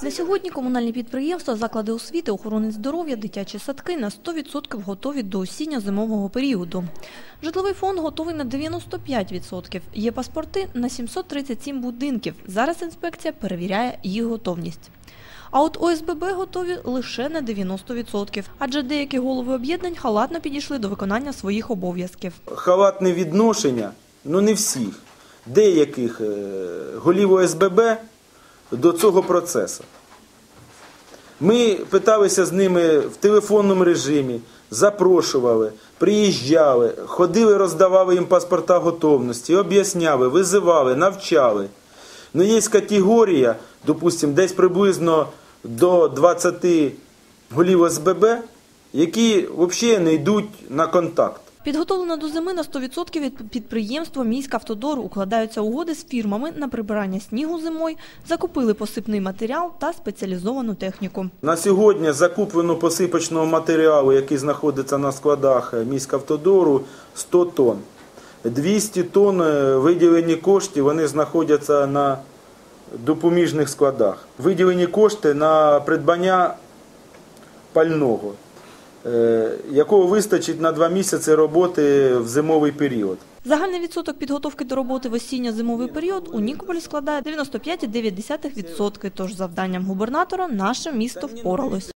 На сьогодні комунальні підприємства, заклади освіти, охорони здоров'я, дитячі садки на 100% готові до осінньо-зимового періоду. Житловий фонд готовий на 95%. Є паспорти на 737 будинків. Зараз інспекція перевіряє їх готовність. А от ОСББ готові лише на 90%, адже деякі голови об'єднань халатно підійшли до виконання своїх обов'язків. халатне відношення, ну не всіх, деяких е, голів ОСББ до цього процесу. Ми питалися з ними в телефонному режимі, запрошували, приїжджали, ходили, роздавали їм паспорта готовності, об'ясняли, визивали, навчали. Ну, є категорія, допустимо, десь приблизно до 20 голів ОСББ, які взагалі не йдуть на контакт. Підготовлено до зими на 100% від підприємства «Міськавтодор» укладаються угоди з фірмами на прибирання снігу зимою, закупили посипний матеріал та спеціалізовану техніку. На сьогодні закуплено посипочного матеріалу, який знаходиться на складах міськавтодору, 100 тонн. 200 тонн е, виділені кошти, вони знаходяться на допоміжних складах. Виділені кошти на придбання пального, якого вистачить на два місяці роботи в зимовий період. Загальний відсоток підготовки до роботи в осінньо-зимовий період у Нікополі складає 95,9%, тож завданням губернатора наше місто впоралось.